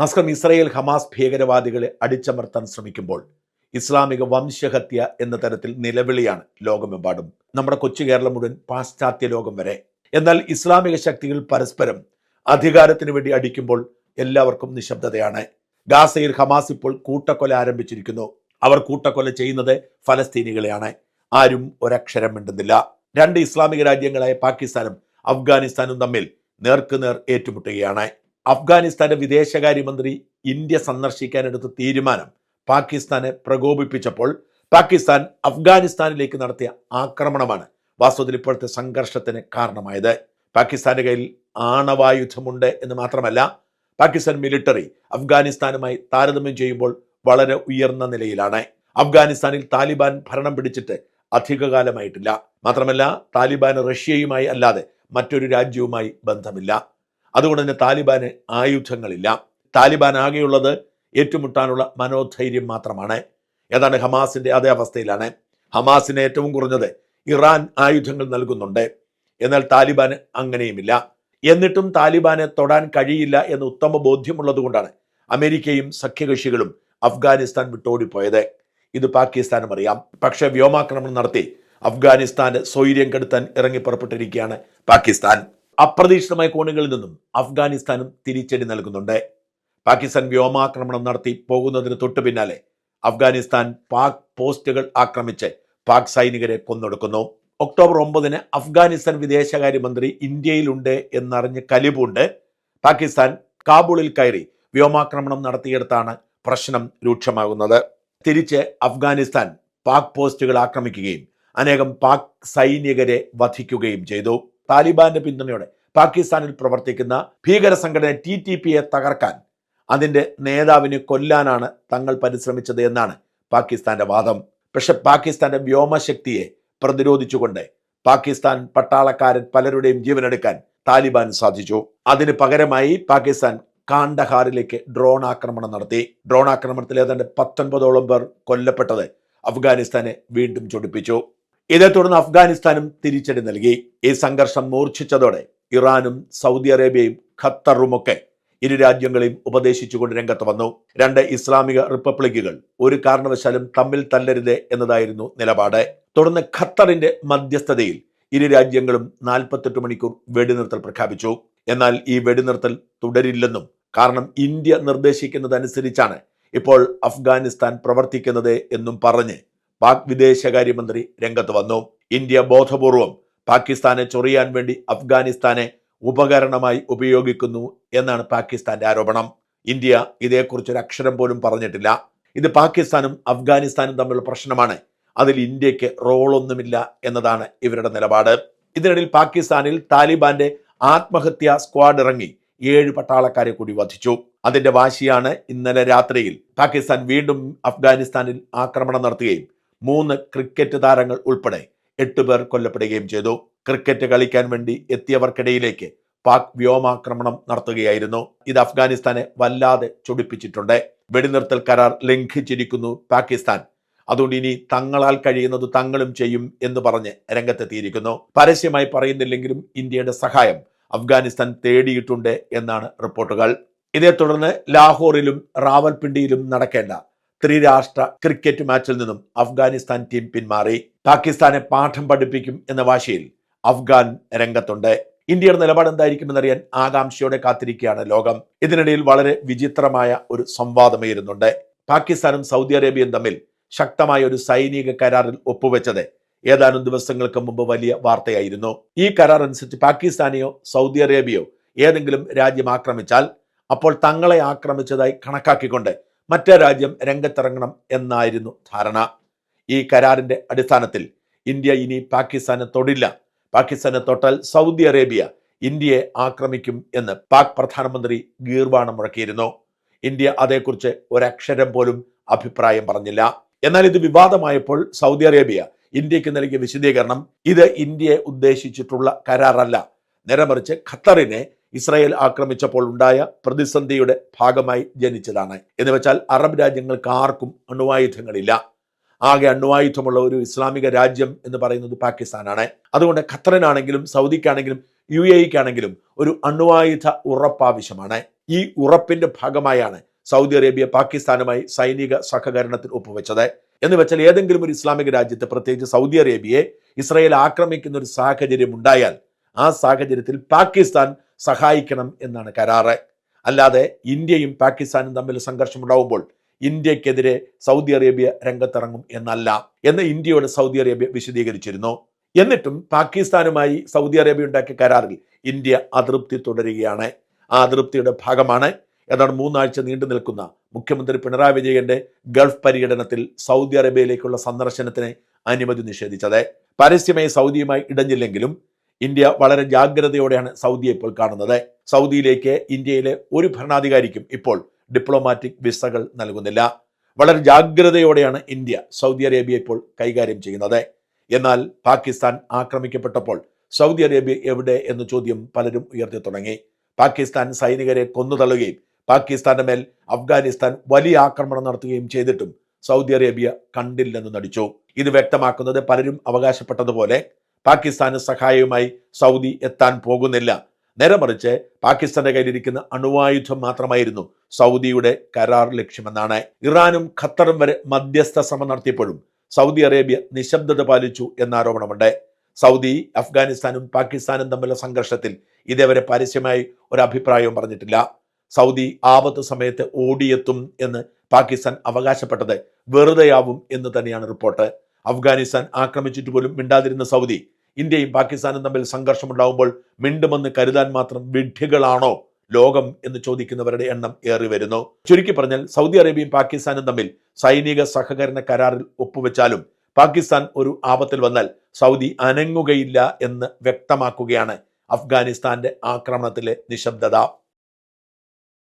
നസ്രം Israel Hamas ഭീകരവാദികളെ അടിച്ചമർത്താൻ ശ്രമിക്കുമ്പോൾ ഇസ്ലാമിക വംശഹത്യ എന്ന തരത്തിൽ നിലവിളിയാണ് ലോകമെമ്പാടും. നമ്മുടെ കൊച്ചു കേരളം മുഴുവൻ പാശ്ചാത്യ ലോകം വരെ. എന്നാൽ ഇസ്ലാമിക ശക്തികൾ പരസ്പരം അധികാരത്തിന് വേണ്ടി അടിക്കുമ്പോൾ എല്ലാവർക്കും നിശബ്ദതയാണ്. ഗാസയിൽ ഹമാസ് ഇപ്പോൾ കൂട്ടക്കൊല ആരംഭിച്ചിരിക്കുന്നു. അവർ കൂട്ടക്കൊല ചെയ്യുന്നത് ഫലസ്തീനികളെയാണ്. ആരും ഒരക്ഷരം മിണ്ടുന്നില്ല. രണ്ട് ഇസ്ലാമിക രാജ്യങ്ങളായ പാകിസ്ഥാനും അഫ്ഗാനിസ്ഥാനും തമ്മിൽ നേർക്കുനേർ ഏറ്റുമുട്ടുകയാണ്. അഫ്ഗാനിസ്ഥാന്റെ വിദേശകാര്യമന്ത്രി ഇന്ത്യ സന്ദർശിക്കാനെടുത്ത തീരുമാനം പാകിസ്ഥാനെ പ്രകോപിപ്പിച്ചപ്പോൾ പാകിസ്ഥാൻ അഫ്ഗാനിസ്ഥാനിലേക്ക് നടത്തിയ ആക്രമണമാണ് വാസ്തവത്തിൽ ഇപ്പോഴത്തെ സംഘർഷത്തിന് കാരണമായത്. പാകിസ്ഥാന്റെ കയ്യിൽ ആണവായുധമുണ്ട് എന്ന് മാത്രമല്ല പാകിസ്ഥാൻ മിലിറ്ററി അഫ്ഗാനിസ്ഥാനുമായി താരതമ്യം ചെയ്യുമ്പോൾ വളരെ ഉയർന്ന നിലയിലാണ്. അഫ്ഗാനിസ്ഥാനിൽ താലിബാൻ ഭരണം പിടിച്ചിട്ട് അധികകാലമായിട്ടില്ല. മാത്രമല്ല താലിബാൻ റഷ്യയുമായി അല്ലാതെ മറ്റൊരു രാജ്യവുമായി ബന്ധമില്ല. അതുകൊണ്ട് തന്നെ താലിബാന് ആയുധങ്ങളില്ല. താലിബാൻ ആകെയുള്ളത് ഏറ്റുമുട്ടാനുള്ള മനോധൈര്യം മാത്രമാണ്. ഏതാണ്ട് ഹമാസിന്റെ അതേ അവസ്ഥയിലാണ്. ഹമാസിന് ഏറ്റവും കുറഞ്ഞത് ഇറാൻ ആയുധങ്ങൾ നൽകുന്നുണ്ട്. എന്നാൽ താലിബാന് അങ്ങനെയുമില്ല. എന്നിട്ടും താലിബാനെ തൊടാൻ കഴിയില്ല എന്ന് ഉത്തമ ബോധ്യമുള്ളതുകൊണ്ടാണ് അമേരിക്കയും സഖ്യകക്ഷികളും അഫ്ഗാനിസ്ഥാൻ വിട്ടോടിപ്പോയത്. ഇത് പാകിസ്ഥാനും അറിയാം. പക്ഷേ വ്യോമാക്രമണം നടത്തി അഫ്ഗാനിസ്ഥാന്റെ സ്വൈര്യം കെടുത്താൻ ഇറങ്ങി പുറപ്പെട്ടിരിക്കുകയാണ് പാകിസ്ഥാൻ. അപ്രതീക്ഷിതമായ കോണുകളിൽ നിന്നും അഫ്ഗാനിസ്ഥാനും തിരിച്ചടി നൽകുന്നുണ്ട്. പാകിസ്ഥാൻ വ്യോമാക്രമണം നടത്തി പോകുന്നതിന് തൊട്ടു പിന്നാലെ അഫ്ഗാനിസ്ഥാൻ പാക് പോസ്റ്റുകൾ ആക്രമിച്ച് പാക് സൈനികരെ കൊന്നൊടുക്കുന്നു. ഒക്ടോബർ ഒമ്പതിന് അഫ്ഗാനിസ്ഥാൻ വിദേശകാര്യമന്ത്രി ഇന്ത്യയിലുണ്ട് എന്നറിഞ്ഞ് കലിപുണ്ട്. പാകിസ്ഥാൻ കാബൂളിൽ കയറി വ്യോമാക്രമണം നടത്തിയെടുത്താണ് പ്രശ്നം രൂക്ഷമാകുന്നത്. തിരിച്ച് അഫ്ഗാനിസ്ഥാൻ പാക് പോസ്റ്റുകൾ ആക്രമിക്കുകയും അനേകം പാക് സൈനികരെ വധിക്കുകയും ചെയ്തു. താലിബാന്റെ പിന്തുണയോടെ പാകിസ്ഥാനിൽ പ്രവർത്തിക്കുന്ന ഭീകര സംഘടന ടി ടി പിയെ തകർക്കാൻ അതിന്റെ നേതാവിനെ കൊല്ലാനാണ് തങ്ങൾ പരിശ്രമിച്ചത് എന്നാണ് പാകിസ്ഥാന്റെ വാദം. പക്ഷെ പാകിസ്ഥാന്റെ വ്യോമശക്തിയെ പ്രതിരോധിച്ചുകൊണ്ട് പാകിസ്ഥാൻ പട്ടാളക്കാരൻ പലരുടെയും ജീവനെടുക്കാൻ താലിബാൻ സാധിച്ചു. അതിന് പകരമായി പാകിസ്ഥാൻ കാണ്ടഹാറിലേക്ക് ഡ്രോൺ ആക്രമണം നടത്തി. ഡ്രോൺ ആക്രമണത്തിൽ ഏതാണ്ട് പത്തൊൻപതോളം പേർ കൊല്ലപ്പെട്ടത് അഫ്ഗാനിസ്ഥാനെ വീണ്ടും ചൊടിപ്പിച്ചു. ഇതേ തുടർന്ന് അഫ്ഗാനിസ്ഥാനും തിരിച്ചടി നൽകി. ഈ സംഘർഷം മൂർച്ഛിച്ചതോടെ ഇറാനും സൗദി അറേബ്യയും ഖത്തറുമൊക്കെ ഇരു രാജ്യങ്ങളെയും ഉപദേശിച്ചുകൊണ്ട് രംഗത്ത് വന്നു. രണ്ട് ഇസ്ലാമിക റിപ്പബ്ലിക്കുകൾ ഒരു കാരണവശാലും തമ്മിൽ തല്ലരുത് എന്നതായിരുന്നു നിലപാട്. തുടർന്ന് ഖത്തറിന്റെ മധ്യസ്ഥതയിൽ ഇരു രാജ്യങ്ങളും നാൽപ്പത്തെട്ട് മണിക്കൂർ വെടിനിർത്തൽ പ്രഖ്യാപിച്ചു. എന്നാൽ ഈ വെടിനിർത്തൽ തുടരില്ലെന്നും കാരണം ഇന്ത്യ നിർദ്ദേശിക്കുന്നതനുസരിച്ചാണ് ഇപ്പോൾ അഫ്ഗാനിസ്ഥാൻ പ്രവർത്തിക്കുന്നത് എന്നും പറഞ്ഞ് പാക് വിദേശകാര്യമന്ത്രി രംഗത്ത് വന്നു. ഇന്ത്യ ബോധപൂർവം പാകിസ്ഥാനെ ചൊറിയാൻ വേണ്ടി അഫ്ഗാനിസ്ഥാനെ ഉപകരണമായി ഉപയോഗിക്കുന്നു എന്നാണ് പാകിസ്ഥാന്റെ ആരോപണം. ഇന്ത്യ ഇതേക്കുറിച്ച് ഒരു അക്ഷരം പോലും പറഞ്ഞിട്ടില്ല. ഇത് പാകിസ്ഥാനും അഫ്ഗാനിസ്ഥാനും തമ്മിലുള്ള പ്രശ്നമാണ്. അതിൽ ഇന്ത്യയ്ക്ക് റോളൊന്നുമില്ല എന്നതാണ് ഇവരുടെ നിലപാട്. ഇതിനിടയിൽ പാകിസ്ഥാനിൽ താലിബാന്റെ ആത്മഹത്യാ സ്ക്വാഡ് ഇറങ്ങി ഏഴ് പട്ടാളക്കാരെ കൂടി വധിച്ചു. അതിന്റെ വാശിയാണ് ഇന്നലെ രാത്രിയിൽ പാകിസ്ഥാൻ വീണ്ടും അഫ്ഗാനിസ്ഥാനിൽ ആക്രമണം നടത്തുകയും മൂന്ന് ക്രിക്കറ്റ് താരങ്ങൾ ഉൾപ്പെടെ എട്ട് പേർ കൊല്ലപ്പെടുകയും ചെയ്തു. ക്രിക്കറ്റ് കളിക്കാൻ വേണ്ടി എത്തിയവർക്കിടയിലേക്ക് പാക് വ്യോമാക്രമണം നടത്തുകയായിരുന്നു. ഇത് അഫ്ഗാനിസ്ഥാനെ വല്ലാതെ ചൊടിപ്പിച്ചിട്ടുണ്ട്. വെടിനിർത്തൽ കരാർ ലംഘിച്ചിരിക്കുന്നു പാകിസ്ഥാൻ. അതുകൊണ്ട് ഇനി തങ്ങളാൽ കഴിയുന്നത് തങ്ങളും ചെയ്യും എന്ന് പറഞ്ഞ് രംഗത്തെത്തിയിരിക്കുന്നു. പരസ്യമായി പറയുന്നില്ലെങ്കിലും ഇന്ത്യയുടെ സഹായം അഫ്ഗാനിസ്ഥാൻ തേടിയിട്ടുണ്ട് എന്നാണ് റിപ്പോർട്ടുകൾ. ഇതേ തുടർന്ന് ലാഹോറിലും റാവൽപിണ്ടിയിലും നടക്കേണ്ട ത്രിരാഷ്ട്ര ക്രിക്കറ്റ് മാച്ചിൽ നിന്നും അഫ്ഗാനിസ്ഥാൻ ടീം പിന്മാറി പാകിസ്ഥാനെ പാഠം പഠിപ്പിക്കും എന്ന വാശിയിൽ അഫ്ഗാൻ രംഗത്തുണ്ട്. ഇന്ത്യയുടെ നിലപാട് എന്തായിരിക്കുമെന്നറിയാൻ ആകാംക്ഷയോടെ കാത്തിരിക്കുകയാണ് ലോകം. ഇതിനിടയിൽ വളരെ വിചിത്രമായ ഒരു സംവാദമേരുന്നുണ്ട് പാകിസ്ഥാനും സൗദി അറേബ്യയും തമ്മിൽ ശക്തമായ ഒരു സൈനിക കരാറിൽ ഒപ്പുവെച്ചത് ഏതാനും ദിവസങ്ങൾക്ക് മുമ്പ് വലിയ വാർത്തയായിരുന്നു. ഈ കരാർ അനുസരിച്ച് പാകിസ്ഥാനെയോ സൗദി അറേബ്യയോ ഏതെങ്കിലും രാജ്യം ആക്രമിച്ചാൽ അപ്പോൾ തങ്ങളെ ആക്രമിച്ചതായി കണക്കാക്കിക്കൊണ്ട് മറ്റേ രാജ്യം രംഗത്തിറങ്ങണം എന്നായിരുന്നു ധാരണ. ഈ കരാറിന്റെ അടിസ്ഥാനത്തിൽ ഇന്ത്യ ഇനി പാകിസ്ഥാനെ തൊടില്ല. പാകിസ്ഥാനെ തൊട്ടാൽ സൗദി അറേബ്യ ഇന്ത്യയെ ആക്രമിക്കും എന്ന് പാക് പ്രധാനമന്ത്രി ഗീർവാണം മുഴക്കിയിരുന്നു. ഇന്ത്യ അതേക്കുറിച്ച് ഒരക്ഷരം പോലും അഭിപ്രായം പറഞ്ഞില്ല. എന്നാൽ ഇത് വിവാദമായപ്പോൾ സൗദി അറേബ്യ ഇന്ത്യയ്ക്ക് നൽകിയ വിശദീകരണം ഇത് ഇന്ത്യയെ ഉദ്ദേശിച്ചിട്ടുള്ള കരാറല്ല. നേരെമറിച്ച് ഖത്തറിനെ ഇസ്രായേൽ ആക്രമിച്ചപ്പോൾ ഉണ്ടായ പ്രതിസന്ധിയുടെ ഭാഗമായി ജനിച്ചതാണ്. എന്ന് വെച്ചാൽ അറബ് രാജ്യങ്ങൾക്ക് ആർക്കും അണുവായുധങ്ങളില്ല. ആകെ അണ്വായുധമുള്ള ഒരു ഇസ്ലാമിക രാജ്യം എന്ന് പറയുന്നത് പാകിസ്ഥാനാണ്. അതുകൊണ്ട് ഖത്തറിനാണെങ്കിലും സൗദിക്കാണെങ്കിലും യു എക്കാണെങ്കിലും ഒരു അണ്വായുധ ഉറപ്പാവശ്യമാണ്. ഈ ഉറപ്പിന്റെ ഭാഗമായാണ് സൗദി അറേബ്യ പാകിസ്ഥാനുമായി സൈനിക സഹകരണത്തിൽ ഒപ്പുവെച്ചത്. എന്ന് വെച്ചാൽ ഏതെങ്കിലും ഒരു ഇസ്ലാമിക രാജ്യത്ത് പ്രത്യേകിച്ച് സൗദി അറേബ്യയെ ഇസ്രായേൽ ആക്രമിക്കുന്ന ഒരു സാഹചര്യം ഉണ്ടായാൽ ആ സാഹചര്യത്തിൽ പാകിസ്ഥാൻ സഹായിക്കണം എന്നാണ് കരാറ്. അല്ലാതെ ഇന്ത്യയും പാകിസ്ഥാനും തമ്മിൽ സംഘർഷമുണ്ടാവുമ്പോൾ ഇന്ത്യക്കെതിരെ സൗദി അറേബ്യ രംഗത്തിറങ്ങും എന്നല്ല എന്ന് ഇന്ത്യയോട് സൗദി അറേബ്യ വിശദീകരിച്ചിരുന്നു. എന്നിട്ടും പാകിസ്ഥാനുമായി സൗദി അറേബ്യ ഉണ്ടാക്കിയ കരാറിൽ ഇന്ത്യ അതൃപ്തി തുടരുകയാണ്. ആ അതൃപ്തിയുടെ ഭാഗമാണ്. ഏതാണ്ട് മൂന്നാഴ്ച നീണ്ടു നിൽക്കുന്ന മുഖ്യമന്ത്രി പിണറായി വിജയന്റെ ഗൾഫ് പര്യടനത്തിൽ സൗദി അറേബ്യയിലേക്കുള്ള സന്ദർശനത്തിന് അനുമതി നിഷേധിച്ചത്. പരസ്യമായി സൗദിയുമായി ഇടഞ്ഞില്ലെങ്കിലും ഇന്ത്യ വളരെ ജാഗ്രതയോടെയാണ് സൗദിയെ ഇപ്പോൾ കാണുന്നത്. സൗദിയിലേക്ക് ഇന്ത്യയിലെ ഒരു ഭരണാധികാരിക്കും ഇപ്പോൾ ഡിപ്ലോമാറ്റിക് വിസകൾ നൽകുന്നില്ല. വളരെ ജാഗ്രതയോടെയാണ് ഇന്ത്യ സൗദി അറേബ്യ ഇപ്പോൾ കൈകാര്യം ചെയ്യുന്നത്. എന്നാൽ പാകിസ്ഥാൻ ആക്രമിക്കപ്പെട്ടപ്പോൾ സൗദി അറേബ്യ എവിടെ എന്ന ചോദ്യം പലരും ഉയർത്തി തുടങ്ങി. പാകിസ്ഥാൻ സൈനികരെ കൊന്നുതള്ളുകയും പാകിസ്ഥാന്റെ മേൽ അഫ്ഗാനിസ്ഥാൻ വലിയ ആക്രമണം നടത്തുകയും ചെയ്തിട്ടും സൗദി അറേബ്യ കണ്ടില്ലെന്ന് നടിച്ചു. ഇത് വ്യക്തമാക്കുന്നത് പലരും അവകാശപ്പെട്ടതുപോലെ പാകിസ്ഥാന് സഹായവുമായി സൗദി എത്താൻ പോകുന്നില്ല. നേരെ മറിച്ച് പാകിസ്ഥാന്റെ കയ്യിലിരിക്കുന്ന അണുവായുധം മാത്രമായിരുന്നു സൗദിയുടെ കരാർ ലക്ഷ്യമെന്നാണ്. ഇറാനും ഖത്തറും വരെ മധ്യസ്ഥ ശ്രമം നടത്തിയപ്പോഴും സൗദി അറേബ്യ നിശബ്ദത പാലിച്ചു എന്ന ആരോപണമുണ്ട് സൗദി അഫ്ഗാനിസ്ഥാനും പാകിസ്ഥാനും തമ്മിലുള്ള സംഘർഷത്തിൽ ഇതേവരെ പരസ്യമായി ഒരു അഭിപ്രായവും പറഞ്ഞിട്ടില്ല. സൗദി ആപത്ത് സമയത്ത് ഓടിയെത്തും എന്ന് പാകിസ്ഥാൻ അവകാശപ്പെട്ടത് വെറുതെയാവും എന്ന് തന്നെയാണ് റിപ്പോർട്ട്. അഫ്ഗാനിസ്ഥാൻ ആക്രമിച്ചിട്ട് പോലും മിണ്ടാതിരുന്ന സൗദി ഇന്ത്യയും പാകിസ്ഥാനും തമ്മിൽ സംഘർഷമുണ്ടാവുമ്പോൾ മിണ്ടുമെന്ന് കരുതാൻ മാത്രം വിഡ്ഢികളാണോ ലോകം എന്ന് ചോദിക്കുന്നവരുടെ എണ്ണം ഏറി വരുന്നു. ചുരുക്കി പറഞ്ഞാൽ സൗദി അറേബ്യയും പാകിസ്ഥാനും തമ്മിൽ സൈനിക സഹകരണ കരാറിൽ ഒപ്പുവെച്ചാലും പാകിസ്ഥാൻ ഒരു ആപത്തിൽ വന്നാൽ സൗദി അനങ്ങുകയില്ല എന്ന് വ്യക്തമാക്കുകയാണ് അഫ്ഗാനിസ്ഥാന്റെ ആക്രമണത്തിലെ നിശബ്ദത.